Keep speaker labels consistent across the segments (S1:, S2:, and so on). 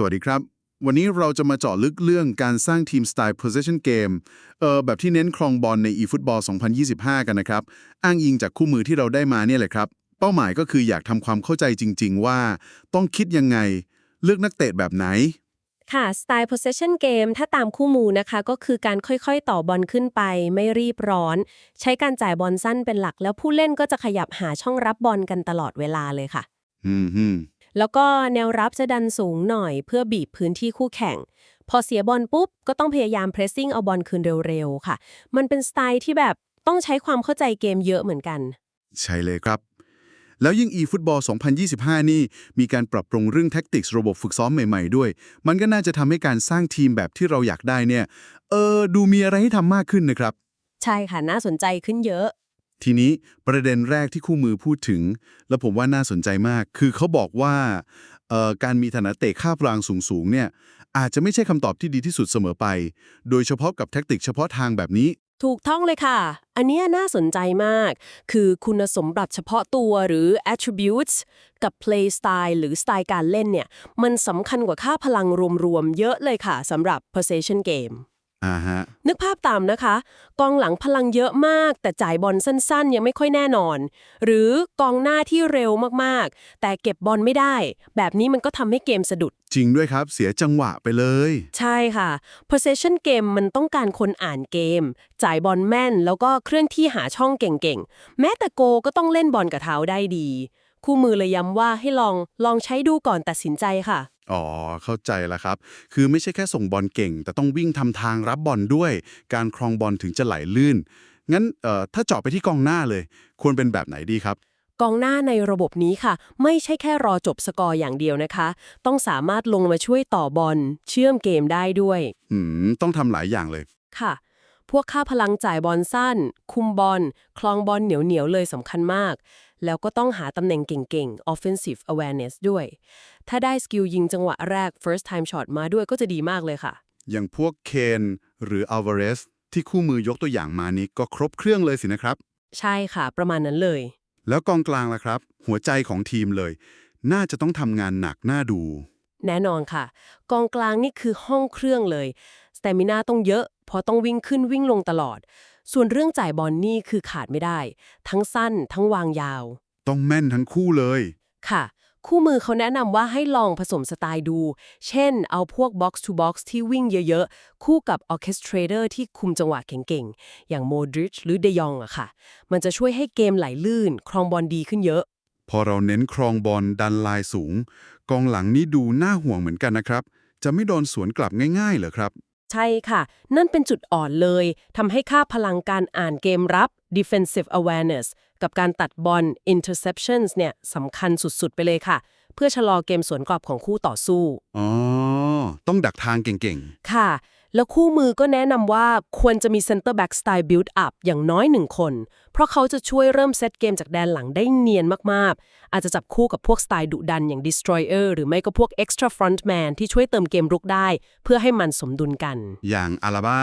S1: สวัสดีครับ วันนี้เราจะมาเจาะลึกเรื่องการสร้างทีมสไตล์ possession game เอ่อแบบที่เน้นครองบอลใน eFootball 2025 กันนะครับ อ้างอิงจากคู่มือที่เราได้มาเนี่ยแหละครับ เป้าหมายก็คืออยากทำความเข้าใจจริง ๆ ว่า ต้องคิดยังไง เลือกนักเตะแบบไหน
S2: ค่ะ สไตล์ possession game ถ้าตามคู่มือนะคะ ก็คือการค่อยๆ ต่อบอลขึ้นไป ไม่รีบร้อน ใช้การจ่ายบอลสั้นเป็นหลัก แล้วผู้เล่นก็จะขยับหาช่องรับบอลกันตลอดเวลาเลยค่ะ
S1: อืมฮึม
S2: แล้วก็แนวรับจะดันสูงหน่อยเพื่อบีบพื้นที่คู่แข่ง พอเสียบอลปุ๊บ ก็ต้องพยายาม pressing เอาบอลคืนเร็วๆค่ะ มันเป็นสไตล์ที่แบบต้องใช้ความเข้าใจเกมเยอะเหมือนกัน
S1: ใช่เลยครับ แล้วยิ่ง eFootball 2025 นี่ มีการปรับปรุงเรื่อง tactics ระบบฝึกซ้อมใหม่ๆด้วย มันก็น่าจะทำให้การสร้างทีมแบบที่เราอยากได้เนี่ย เออ ดูมีอะไรให้ทำมากขึ้นนะครับ
S2: ใช่ค่ะ น่าสนใจขึ้นเยอะ
S1: ทีนี้ประเด็นแรกที่คู่มือพูดถึง แล้วผมว่าน่าสนใจมาก คือเขาบอกว่าการมีฐานะเตะค่าพลางสูงๆเนี่ยอาจจะไม่ใช่คำตอบที่ดีที่สุดเสมอไป โดยเฉพาะกับแท็กติกเฉพาะทางแบบนี้
S2: ถูกต้องเลยค่ะ อันนี้น่าสนใจมาก คือคุณสมบัติเฉพาะตัวหรือ attributes กับ play style หรือสไตล์การเล่นเนี่ย มันสำคัญกว่าค่าพลังรวมๆ เยอะเลยค่ะสำหรับ possession game
S1: อ่าฮะ
S2: นึกภาพตามนะคะ กองหลังพลังเยอะมาก แต่จ่ายบอลสั้นๆ ยังไม่ค่อยแน่นอน หรือกองหน้าที่เร็วมากๆ แต่เก็บบอลไม่ได้ แบบนี้มันก็ทำให้เกมสะดุด
S1: จริงด้วยครับ เสียจังหวะไปเลย
S2: ใช่ค่ะ possession game มันต้องการคนอ่านเกม จ่ายบอลแม่น แล้วก็เคลื่อนที่หาช่องเก่งๆ แม้แต่โกก็ต้องเล่นบอลกับเท้าได้ดี คู่มือเลยย้ำว่าให้ลองลองใช้ดูก่อนตัดสินใจค่ะ
S1: อ๋อ เข้าใจแล้วครับ คือไม่ใช่แค่ส่งบอลเก่ง แต่ต้องวิ่งทำทางรับบอลด้วย การครองบอลถึงจะไหลลื่น งั้นเอ่อถ้าเจาะไปที่กองหน้าเลย ควรเป็นแบบไหนดีครับ
S2: กองหน้าในระบบนี้ค่ะ ไม่ใช่แค่รอจบสกอร์อย่างเดียวนะคะ ต้องสามารถลงมาช่วยต่อบอล เชื่อมเกมได้ด้วย
S1: อืม ต้องทำหลายอย่างเลย
S2: ค่ะ พวกค่าพลังจ่ายบอลสั้น คุมบอล คลองบอลเหนียวๆเลยสำคัญมาก แล้วก็ต้องหาตำแหน่งเก่งๆ offensive awareness ด้วย ถ้าได้สกิลยิงจังหวะแรก first time shot มาด้วยก็จะดีมากเลยค่ะ
S1: อย่างพวกเคนหรืออัลวาเรสที่คู่มือยกตัวอย่างมานี้ก็ครบเครื่องเลยสินะครับ
S2: ใช่ค่ะ ประมาณนั้นเลย
S1: แล้วกองกลางล่ะครับ หัวใจของทีมเลย น่าจะต้องทำงานหนักน่าดู
S2: แน่นอนค่ะ กองกลางนี่คือห้องเครื่องเลยสเตมินาต้องเยอะเพราะต้องวิ่งขึ้นวิ่งลงตลอด ส่วนเรื่องจ่ายบอลนี่คือขาดไม่ได้ ทั้งสั้นทั้งวางยาว
S1: ต้องแม่นทั้งคู่เลย
S2: ค่ะ คู่มือเขาแนะนำว่าให้ลองผสมสไตล์ดู เช่น เอาพวก box to box ที่วิ่งเยอะๆ คู่กับ orchestrator ที่คุมจังหวะเก่งๆ อย่างโมดริชหรือเดยองอะค่ะ มันจะช่วยให้เกมไหลลื่น ครองบอลดีขึ้นเยอะ
S1: พอเราเน้นครองบอลดันลายสูง กองหลังนี่ดูน่าห่วงเหมือนกันนะครับ จะไม่โดนสวนกลับง่ายๆเหรอครับ
S2: ใช่ค่ะ นั่นเป็นจุดอ่อนเลยทำให้ค่าพลังการอ่านเกมรับ defensive awareness กับการตัดบอล interceptions เนี่ยสำคัญสุดๆ ไปเลยค่ะ เพื่อชะลอเกมสวนกลับของคู่ต่อสู้
S1: อ๋อ ต้องดักทางเก่ง
S2: ค่ะ แล้วคู่มือก็แนะนำว่าควรจะมีเซนเตอร์แบ็กสไตล์บิลด์อัพอย่างน้อยหนึ่งคน เพราะเขาจะช่วยเริ่มเซตเกมจากแดนหลังได้เนียนมาก ๆ อาจจะจับคู่กับพวกสไตล์ดุดันอย่าง destroyer หรือไม่ก็พวก extra frontman ที่ช่วยเติมเกมรุกได้ เพื่อให้มันสมดุลกัน
S1: อย่างอาราบ้า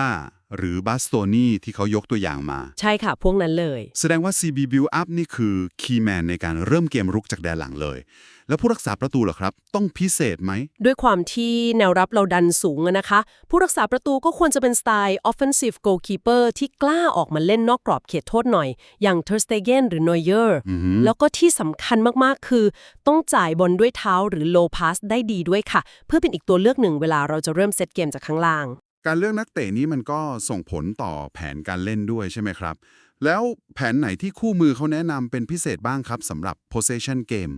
S1: หรือบาสโตนีที่เขายกตัวอย่างมา
S2: ใช่ค่ะ พวกนั้นเลย
S1: แสดงว่า CB Build Up นี่คือคีย์แมนในการเริ่มเกมรุกจากแดนหลังเลย แล้วผู้รักษาประตูเหรอครับ ต้องพิเศษไหม
S2: ด้วยความที่แนวรับเราดันสูงอะนะคะ ผู้รักษาประตูก็ควรจะเป็นสไตล์ offensive goalkeeper ที่กล้าออกมาเล่นนอกกรอบเขตโทษหน่อย อย่าง ter Stegen หรือ Neuer
S1: อือหือ
S2: แล้วก็ที่สำคัญมากๆคือ ต้องจ่ายบอลด้วยเท้าหรือ low pass ได้ดีด้วยค่ะ เพื่อเป็นอีกตัวเลือกหนึ่งเวลาเราจะเริ่มเซตเกมจากข้างล่าง
S1: การเลือกนักเตะนี้มันก็ส่งผลต่อแผนการเล่นด้วยใช่ไหมครับ แล้วแผนไหนที่คู่มือเขาแนะนำเป็นพิเศษบ้างครับสำหรับ possession game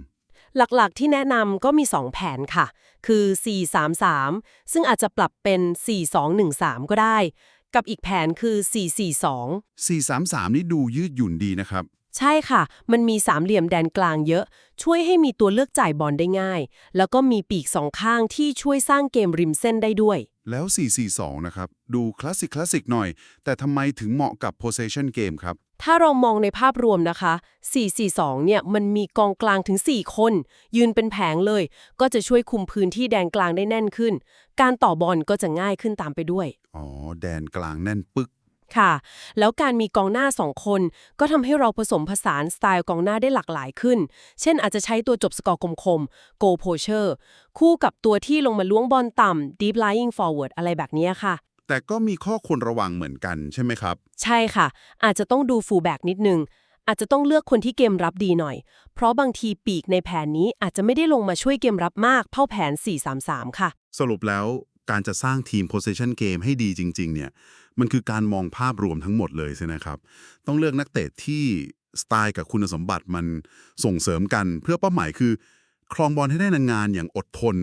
S2: หลักๆ ที่แนะนำก็มี 2 แผนค่ะ คือ 4-3-3 ซึ่งอาจจะปรับเป็น 4-2-1-3 ก็ได้ กับอีกแผนคือ 4-4-2
S1: 433 นี่ดูยืดหยุ่นดีนะครับ
S2: ใช่ค่ะ มันมีสามเหลี่ยมแดนกลางเยอะ ช่วยให้มีตัวเลือกจ่ายบอลได้ง่าย แล้วก็มีปีกสองข้างที่ช่วยสร้างเกมริมเส้นได้ด้วย
S1: แล้ว 442 นะครับ ดูคลาสสิกคลาสสิกหน่อย แต่ทำไมถึงเหมาะกับ possession game ครับ
S2: ถ้าเรามองในภาพรวมนะคะ 442 เนี่ย มันมีกองกลางถึง 4 คน ยืนเป็นแผงเลย ก็จะช่วยคุมพื้นที่แดนกลางได้แน่นขึ้น การต่อบอลก็จะง่ายขึ้นตามไปด้วย
S1: อ๋อ แดนกลางแน่นปึก
S2: ค่ะ แล้วการมีกองหน้า2คนก็ทำให้เราผสมผสานสไตล์กองหน้าได้หลากหลายขึ้น เช่นอาจจะใช้ตัวจบสกอร์คมๆ goal poacher คู่กับตัวที่ลงมาล้วงบอลต่ำ deep lying forward อะไรแบบนี้ค่ะ
S1: แต่ก็มีข้อควรระวังเหมือนกันใช่ไหมครับ
S2: ใช่ค่ะ อาจจะต้องดูฟูลแบ็กนิดนึง อาจจะต้องเลือกคนที่เกมรับดีหน่อย เพราะบางทีปีกในแผนนี้อาจจะไม่ได้ลงมาช่วยเกมรับมากเท่าแผน 4-3-3 ค่ะ
S1: สรุปแล้วการจะสร้างทีม possession game ให้ดีจริง ๆ เนี่ย มันคือการมองภาพรวมทั้งหมดเลยใช่ไหมครับ ต้องเลือกนักเตะที่สไตล์กับคุณสมบัติมันส่งเสริมกัน เพื่อเป้าหมายคือ ครองบอลให้ได้นานๆอย่างอดทน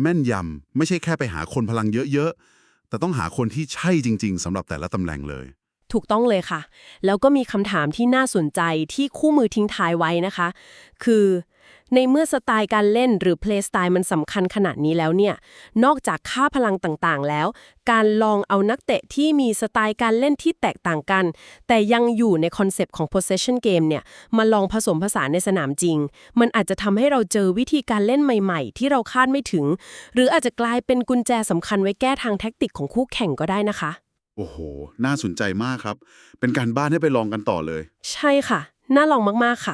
S1: แม่นยำไม่ใช่แค่ไปหาคนพลังเยอะๆ แต่ต้องหาคนที่ใช่จริง ๆสำหรับแต่ละตำแหน่งเลย
S2: ถูกต้องเลยค่ะ แล้วก็มีคำถามที่น่าสนใจที่คู่มือทิ้งท้ายไว้นะคะ คือ ในเมื่อสไตล์การเล่นหรือ play style มันสำคัญขนาดนี้แล้วเนี่ย นอกจากค่าพลังต่างๆ แล้ว การลองเอานักเตะที่มีสไตล์การเล่นที่แตกต่างกัน แต่ยังอยู่ในคอนเซปต์ของ possession game เนี่ย มาลองผสมผสานในสนามจริง มันอาจจะทำให้เราเจอวิธีการเล่นใหม่ ๆ ที่เราคาดไม่ถึง หรืออาจจะกลายเป็นกุญแจสำคัญไว้แก้ทางแท็กติกของคู่แข่งก็ได้นะคะ
S1: โอ้โห น่าสนใจมากครับ เป็นการบ้านให้ไปลองกันต่อเลย
S2: ใช่ค่ะ น่าลองมาก ๆ ค่ะ